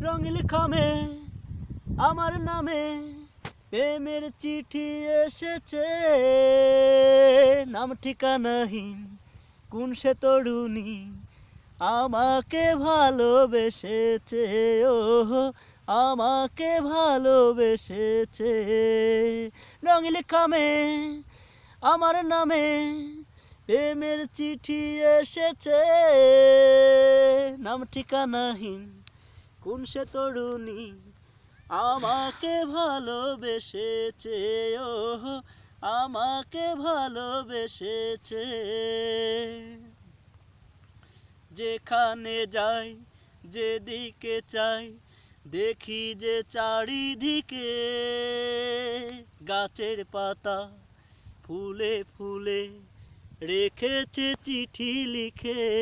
রঙিল খামে, আমার নামে প্রেমের চিঠি এসেছে। নাম ঠিকানাহীন, কোন সে তরুণী আমাকে ভালোবেসেছে? ও আমাকে ভালোবেসেছে। রঙিল খামে, আমার নামে প্রেমের চিঠি এসেছে। নাম ঠিকানাহীন কোন সে তরুণী আমাকে ভালোবেসেছে? ও আমাকে ভালোবেসেছে। যেখানে যাই, যেদিকে চাই, দেখি যে চারিদিকে গাছের পাতা ফুলে ফুলে রেখেছে চিঠি লিখে।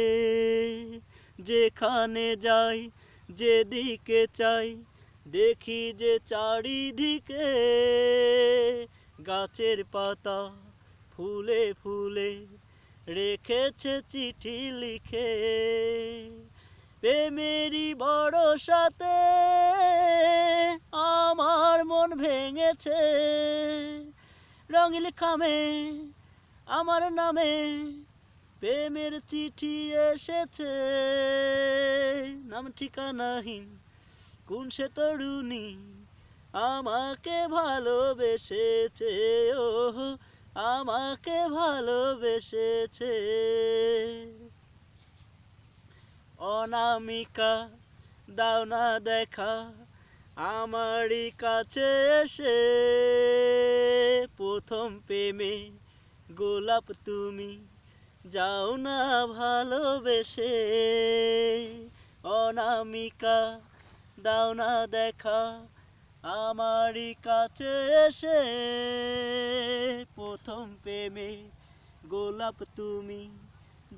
যেখানে যাই যেদিকে চাই, দেখি যে চারিদিকে গাছের পাতা ফুলে ফুলে রেখেছে চিঠি লিখে। প্রেমেরই বড় সাথে আমার মন ভেঙেছে। রঙিল খামে আমার নামে প্রেমের চিঠি এসেছে। নাম ঠিকানাহীন কোন সে তরুণী আমাকে ভালোবেসেছে? ও আমাকে ভালোবেসেছে। অনামিকা, দাও না দেখা, আমারই কাছে এসে প্রথম প্রেমে গোলাপ তুমি যাও না ভালোবেসে। অনামিকা, দাও না দেখা, আমারই কাছে এসে প্রথম প্রেমে গোলাপ তুমি,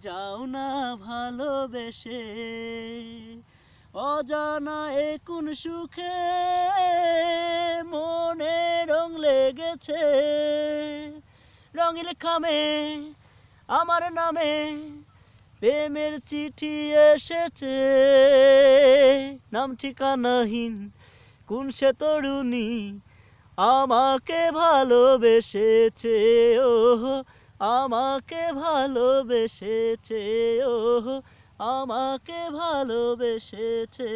যাও না ভালোবেসে। অজানা এ কোন সুখে মনে রং লেগেছে রঙিল খামে, আমার নামে প্রেমের চিঠি এসেছে। নাম ঠিকানাহীন কোন সে তরুণী আমাকে ভালোবেসেছে? ও আমাকে ভালোবেসেছে। ও আমাকে ভালোবেসেছে।